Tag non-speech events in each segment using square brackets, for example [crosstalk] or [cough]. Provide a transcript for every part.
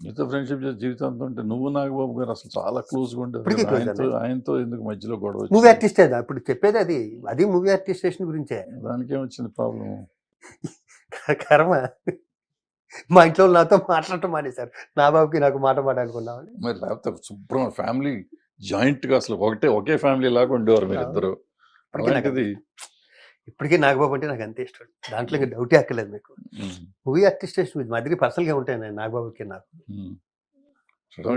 మీతో ఫ్రెండ్షిప్ చేసి జీవితాంతం ఉంటే నువ్వు నాగబాబు గారు అసలు చాలా క్లోజ్గా ఉండేది ఆయనతో ఆయనతో ఎందుకు మధ్యలో గొడవ మూవీ? ఆర్టిస్టే ఇప్పుడు చెప్పేది అది. అది మూవీ ఆర్టిస్టేషన్ గురించే. దానికి ఏమొచ్చింది ప్రాబ్లం [laughs] కర్మ. మా ఇంట్లో నాతో మాట్లాడటం మానేశారు. నా బాబుకి నాకు మాట మాట అనుకున్నామని మరి లేకపోతే శుభ్రం ఫ్యామిలీ జాయింట్గా అసలు ఒకటే ఒకే ఫ్యామిలీ లాగా ఉండేవారు మీరు ఇద్దరు అలాంటిది ఇప్పటికీ నాగబాబు అంటే నాకు అంతే ఇష్టం. దాంట్లో ఇంకా డౌటే అక్కర్లేదు మీకు. మూవీ ఆర్టిస్టేషన్ మా దగ్గర పర్సనల్గా ఉంటాయి నేను నాగబాబుకి నాకు.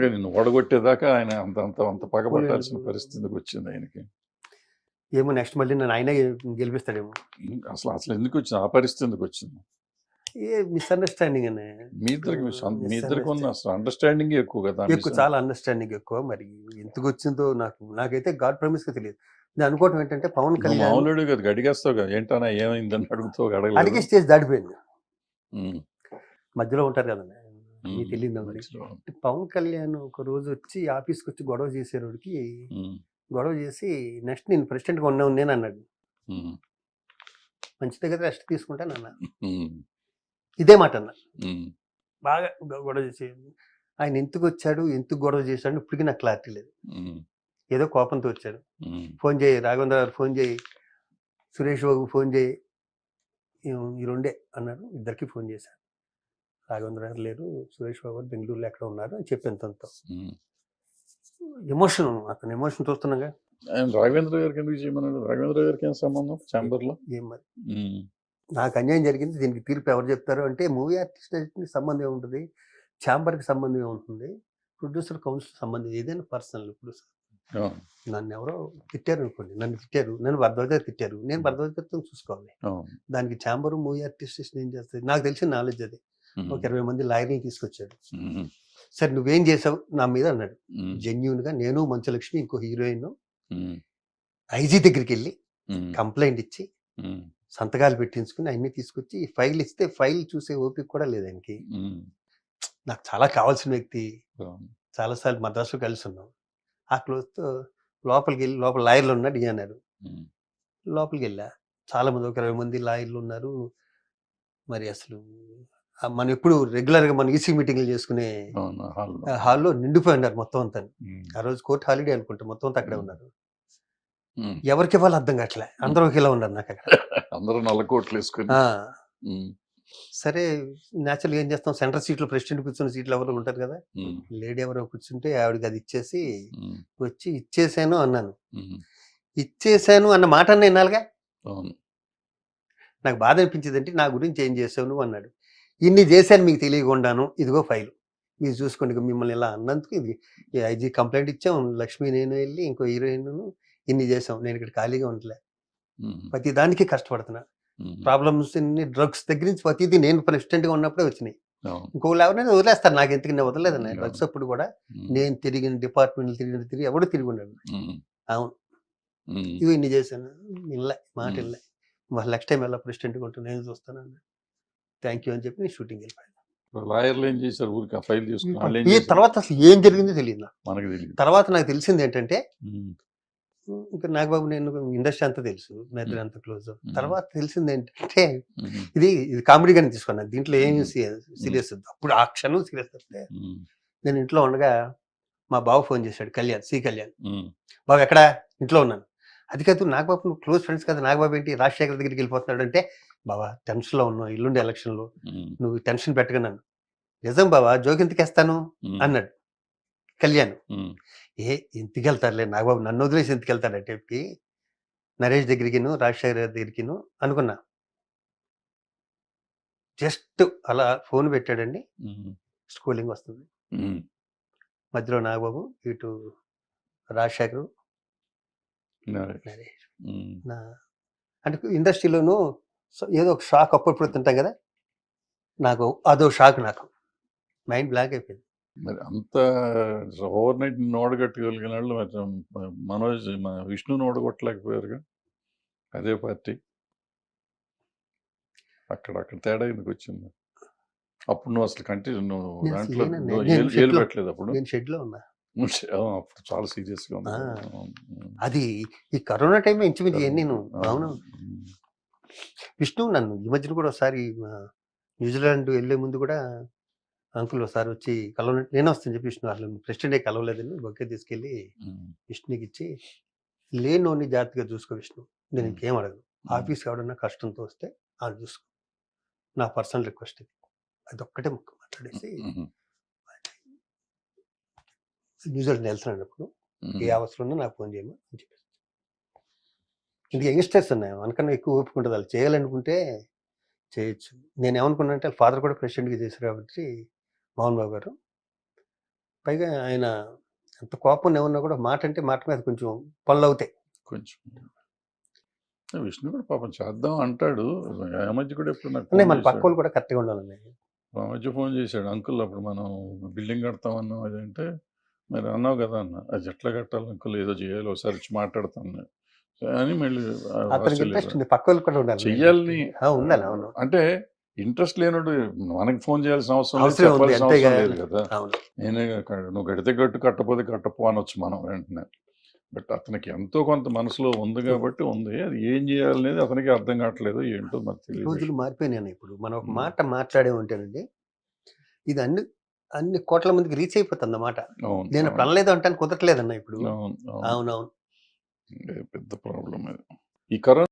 నిన్ను ఓడగొట్టేదాకా ఆయన అంత అంత అంత పగబట్టాల్సిన పరిస్థితికి వచ్చింది ఆయనకి. ఏమో నెక్స్ట్ మళ్ళీ నన్ను ఆయనే గెలిపిస్తాడేమో. అసలు అసలు ఎందుకు వచ్చింది? ఆ పరిస్థితి ఎందుకు వచ్చింది? ఏ మిస్అండర్స్టాండింగ్ అనే. మీ ఇద్దరికి మీ ఇద్దరికి ఉన్న. అసలు అండర్స్టాండింగ్ ఎక్కువ కదా ఎక్కువ చాలా అండర్స్టాండింగ్ ఎక్కువ. మరి ఎందుకు వచ్చిందో నాకు నాకైతే గాడ్ ప్రామిస్గా తెలియదు. నేను అనుకోవటం ఏంటంటే పవన్ కళ్యాణ్ అడిగేస్తావు కదా ఏంటన్నా ఏమైందని అడుగుతావు అడిగే అడగలేదు స్టేజ్ దాటిపోయింది. మధ్యలో ఉంటారు కదా మీకు తెలియదు. పవన్ కళ్యాణ్ ఒక రోజు వచ్చి ఆఫీస్కి వచ్చి గొడవ చేసేవాడికి గొడవ చేసి నెక్స్ట్ నేను ప్రెసిడెంట్గా ఉన్నాను నేను అన్నాడు. మంచి దగ్గర రెస్ట్ తీసుకుంటాను అన్న. ఇదే మాట అన్న. బాగా గొడవ చేసి ఆయన ఎందుకు వచ్చాడు ఎందుకు గొడవ చేశాడు ఇప్పటికీ నాకు క్లారిటీ లేదు. ఏదో కోపంతో వచ్చాడు ఫోన్ చేయి రాఘవేంద్ర గారు ఫోన్ చేయి సురేష్ బాబు ఫోన్ చేయి ఈ- రెండే అన్నారు. ఇద్దరికి ఫోన్ చేశాను రాఘవేంద్ర గారు లేరు సురేష్ బాబు గారు బెంగళూరులో ఎక్కడ ఉన్నారు అని చెప్పాను తనతో. ఉమ్. ఎమోషన్ అతను ఎమోషన్ చూస్తున్నాగా ఆయన రాఘవేంద్ర గారికి ఎందుకు చేయమన్నాడు? రాఘవేంద్ర గారికి ఏం సంబంధం? ఛాంబర్లో ఏం మరి? నాకు అన్యాయం జరిగింది దీనికి తీర్పు ఎవరు చెప్తారు అంటే మూవీ ఆర్టిస్ట్ సంబంధం ఉంటుంది ఛాంబర్కి సంబంధం ఉంటుంది ప్రొడ్యూసర్ కౌన్సిల్ సంబంధం ఏదైనా పర్సనల్ ఇప్పుడు నన్ను ఎవరో తిట్టారు అనుకోండి నన్ను తిట్టారు నన్ను భరద్వాజ తిట్టారు నేను భరద్వాజతో చూసుకోవాలి. ఆ, దానికి ఛాంబర్ మూవీ ఆర్టిస్ట్ ఏం చేస్తుంది? నాకు తెలిసిన నాలెడ్జ్ అది. ఒక ఇరవై మంది లాయర్ని తీసుకొచ్చాడు. సరే నువ్వేం చేసావు? నా మీద అన్నాడు. జెన్యున్గా నేను మంచులక్ష్మి ఇంకో హీరోయిన్ ఐజీ దగ్గరికి వెళ్ళి కంప్లైంట్ ఇచ్చి సంతకాలు పెట్టించుకుని అన్ని తీసుకొచ్చి ఫైల్ ఇస్తే ఫైల్ చూసే ఓపిక కూడా లేదు ఆయనకి. నాకు చాలా కావాల్సిన వ్యక్తి. చాలాసార్లు మద్రాసులో కలిసి ఉన్నాం. ఆ క్లోజ్తో లోపలికి వెళ్ళి లోపల లాయర్లు ఉన్నాడు ఈ అన్నారు లోపలికి వెళ్ళా చాలా మంది ఒక ఇరవై మంది లాయర్లు ఉన్నారు. మరి అసలు మనం ఎప్పుడు రెగ్యులర్గా మనం ఈసీ మీటింగ్లు చేసుకునే హాల్లో. నిండిపోయి ఉన్నారు మొత్తం అంతా. ఆ రోజు కోర్టు హాలిడే అనుకుంటా మొత్తం అంతా అక్కడే ఉన్నారు. ఎవరికి ఇవ్వాలి అర్థం కావట్లే. అందరూ ఒకేలా ఉన్నారు నాకు అక్కడ [laughs] అందరూ నల్ల కోట్లు వేసుకుని. సరే న్యాచురల్గా ఏం చేస్తాం? సెంట్రల్ సీట్లో ప్రెసిడెంట్ కూర్చున్న సీట్లు ఎవరు ఉంటారు కదా! లేడీ ఎవరో కూర్చుంటే ఆవిడకి అది ఇచ్చేసి వచ్చి ఇచ్చేసాను అన్నాను. ఇచ్చేసాను అన్న మాట అన్న వినాలిగా నాకు బాధ అనిపించింది అంటే నా గురించి ఏం చేసావు నువ్వు అన్నాడు. ఇన్ని చేశాను మీకు తెలియకుండాను ఇదిగో ఫైల్. మీరు చూసుకోండి మిమ్మల్ని ఇలా అన్నందుకు ఇది ఐజీ కంప్లైంట్ ఇచ్చాం. లక్ష్మి నేను వెళ్ళి ఇంకో హీరోయిన్ ఇన్ని చేసాం. నేను ఇక్కడ ఖాళీగా ఉండలే. ప్రతి దానికి కష్టపడుతున్నా. ప్రాబ్లమ్స్ డ్రగ్స్ దగ్గర నుంచి ప్రతిదీ నేను ప్రెసిడెంట్గా ఉన్నప్పుడే వచ్చినాయి. ఇంకోళ్ళు ఎవరైనా వదిలేస్తారు. నాకు ఎందుకు నేను వదలలేదన్న అవును. డ్రగ్స్ అప్పుడు కూడా నేను తిరిగిన డిపార్ట్మెంట్లు తిరిగిన తిరిగి ఎవడు తిరిగి ఉన్నాడు అవును. ఇవి ఇన్ని చేశాను. ఇల్లే మాట. ఇల్లే. మరి నెక్స్ట్ టైం ఎలా ప్రెసిడెంట్గా ఉంటాను నేను చూస్తాను థ్యాంక్ యూ అని చెప్పి నేను షూటింగ్ వెళ్ళిపోయాను. లాయర్లు ఏం చేశారు? ఊరికి ఫైల్ ఈ? తర్వాత అసలు ఏం జరిగిందో తెలియదు నాకు. మనకు తెలియదు తర్వాత నాకు తెలిసింది ఏంటంటే ఇంకా నాగబాబు నేను ఇండస్ట్రీ అంతా తెలుసు మేద్దరు అంత క్లోజ్. తర్వాత తెలిసింది ఏంటంటే ఇది ఇది కామెడీగానే తీసుకున్నాను. దీంట్లో ఏం సీరియస్ అప్పుడు ఆ క్షణం సీరియస్ వస్తే ఉమ్, నేను ఇంట్లో ఉండగా మా బావ ఫోన్ చేశాడు కళ్యాణ్ సి కళ్యాణ్. బాబు ఎక్కడ? ఇంట్లో ఉన్నాను. అది కాదు నాగబాబు నువ్వు క్లోజ్ ఫ్రెండ్స్ కదా నాగబాబు ఏంటి? రాజశేఖర్ దగ్గరికి వెళ్ళిపోతున్నాడు అంటే బాబా టెన్షన్లో ఉన్నావు ఇల్లుండే ఎలక్షన్లో నువ్వు టెన్షన్ పెట్టగా నన్ను. నిజం బాబా జోకింతకేస్తాను అన్నాడు. కళ్యాణ్. ఏ ఇంటికి వెళ్తారులే నాగబాబు నన్ను వదిలేసి ఇంటికి వెళ్తాడంటే చెప్పి నరేష్ దగ్గరికిను రాజశేఖర్ గారి దగ్గరికిను అనుకున్నా. జస్ట్ అలా ఫోన్ పెట్టాడండి. స్కూలింగ్ వస్తుంది. మధ్యలో నాగబాబు ఇటు రాజశేఖర్ నరే. నరేష్. అంటే ఇండస్ట్రీలోనూ ఏదో ఒక షాక్ అప్పుడప్పుడు తింటాం కదా? నాకు అదో షాక్ నాకు. మైండ్ బ్లాక్ అయిపోయింది. మరి అంత ఓవర్ నైట్ ఓడగట్టగలిగిన వాళ్ళు మరి మనోజ్ మన విష్ణుని ఓడగొట్టలేకపోయారుగా అదే పార్టీ. అక్కడ అక్కడ తేడా ఎందుకు వచ్చింది? అప్పుడు నువ్వు అసలు కంటిన్యూ నువ్వు దాంట్లో ఏలు- పెట్టలేదు అప్పుడు? నేను షెడ్లో ఉన్నా. అప్పుడు చాలా సీరియస్గా ఉంది ఆ. ఉమ్, అది ఈ కరోనా టైంలో ఇంచుమించు నేను అవును. విష్ణు నన్ను ఈ మధ్యన కూడా ఒకసారి న్యూజిలాండ్ వెళ్ళే ముందు కూడా అంకుల్ ఒకసారి వచ్చి కలవ నేను వస్తాను చెప్పి విష్ణు అసలు ప్రెసిడెంటే కలవలేదని బొక్కే తీసుకెళ్ళి విష్ణుకి ఇచ్చి లేనోని జాగ్రత్తగా చూసుకో విష్ణు. నేను. ఇంకేం అడగను. ఉమ్, ఆఫీస్ ఎవడన్నా కష్టంతో వస్తే అది చూసుకో. నా పర్సనల్ రిక్వెస్ట్ ఇది. అదొక్కటే ముక్క మాట్లాడేసి న్యూజిలాండ్ వెళ్తున్నాను అప్పుడు ఉమ్, ఏ అవసరం ఉన్నా నాకు ఫోన్ చేయమని అని చెప్పేసి. ఇంక యంగ్స్టర్స్ ఉన్నాయి మనకన్నా ఎక్కువ ఓపిక ఉంటుంది. వాళ్ళు చేయాలనుకుంటే చేయొచ్చు. నేను ఏమనుకున్నా అంటే ఫాదర్ కూడా ప్రెసిడెంట్గా చేశారు కాబట్టి మోహన్ బాబు గారు. పైగా ఆయన ఎంత కోపం ఏమన్నా కూడా మాట అంటే మాట మీద కొంచెం పనులు అవుతాయి కొంచెం విష్ణు కూడా పాపం చేద్దాం అంటాడు. మధ్య కూడా ఎప్పుడు నాకు అంటే ఫోన్ మన పక్క. వాళ్ళు కూడా కరెక్ట్గా ఉండాలండి. మధ్య ఫోన్ చేశాడు. అంకుల్ అప్పుడు మనం బిల్డింగ్ కడతామన్నాం అదంటే మరి అన్నావు కదా అన్న. అది ఎట్లా కట్టాలి అంకుల్. ఏదో చేయాలి. ఒకసారి వచ్చి మాట్లాడతాను. అని మళ్ళీ చెయ్యాలని అంటే ఇంట్రెస్ట్ లేనోడు మనకి ఫోన్ చేయాల్సిన అవసరం లేదు చెప్పాల్సిన అవసరం లేదు కదా. నేనే నువ్వు కడితే కట్టు కట్టపోతే కట్టపో అనొచ్చు మనం వెంటనే. బట్ అతనికి ఎంతో కొంత మనసులో ఉంది కాబట్టి ఉంది. అది ఏం చేయాలనేది అతనికి అర్థం కావట్లేదు ఏంటో మరి తెలియదు. రోజులు మారిపోయినాయి ఇప్పుడు. మనం ఒక. మాట మాట్లాడే ఉంటేనండి ఇది అన్ని అన్ని కోట్ల మందికి రీచ్ అయిపోతుంది అన్నమాట. నేను అవును, పనలేదు అంటే కుదరట్లేదన్న ఇప్పుడు. అవును అవును. అవునవును. పెద్ద ప్రాబ్లం అది ఈ కరోనా